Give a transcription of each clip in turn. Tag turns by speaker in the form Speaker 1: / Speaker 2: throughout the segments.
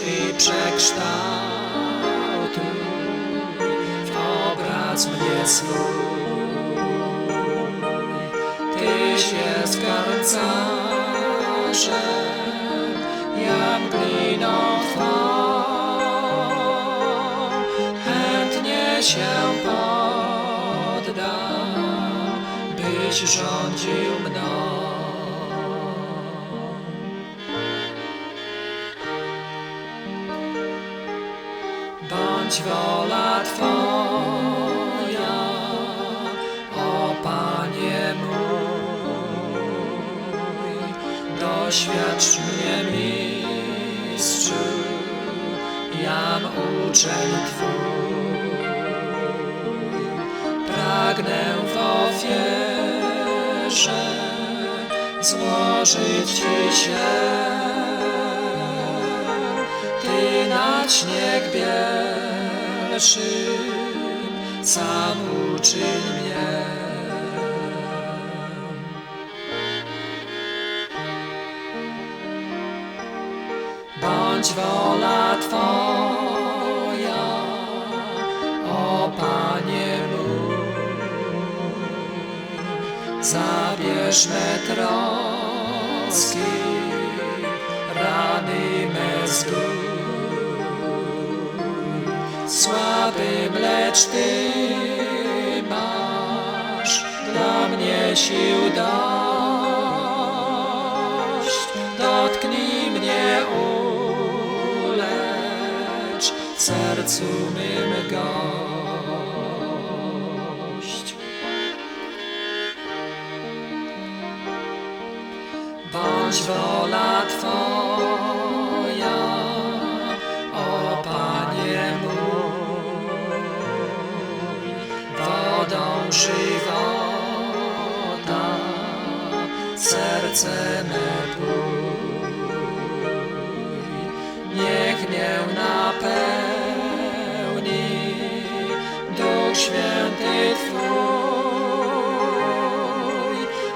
Speaker 1: przekształtuj w obraz mnie swój. Tyś jest garncarzem, jam gliną Twą. Chętnie się poddam, byś rządził mną. Bądź wola Twoja, o Panie mój, doświadcz mnie, Mistrzu, jam uczeń Twój. Pragnę w ofierze złożyć Ci się. Ty nad śnieg bielszy sam uczyń mnie. Bądź wola Twoja, o Panie mój. Zabierz me troski, rany me zgój. Słaby, lecz Ty masz dla mnie sił dość. Dotknij mnie, ulecz w sercu mym gość. Bądź wola Twoja, żywota serce me. Niech mnie napełni Duch Święty Twój,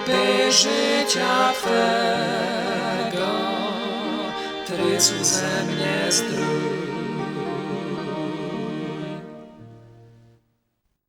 Speaker 1: by życia Twego Trycu ze mnie zdrój.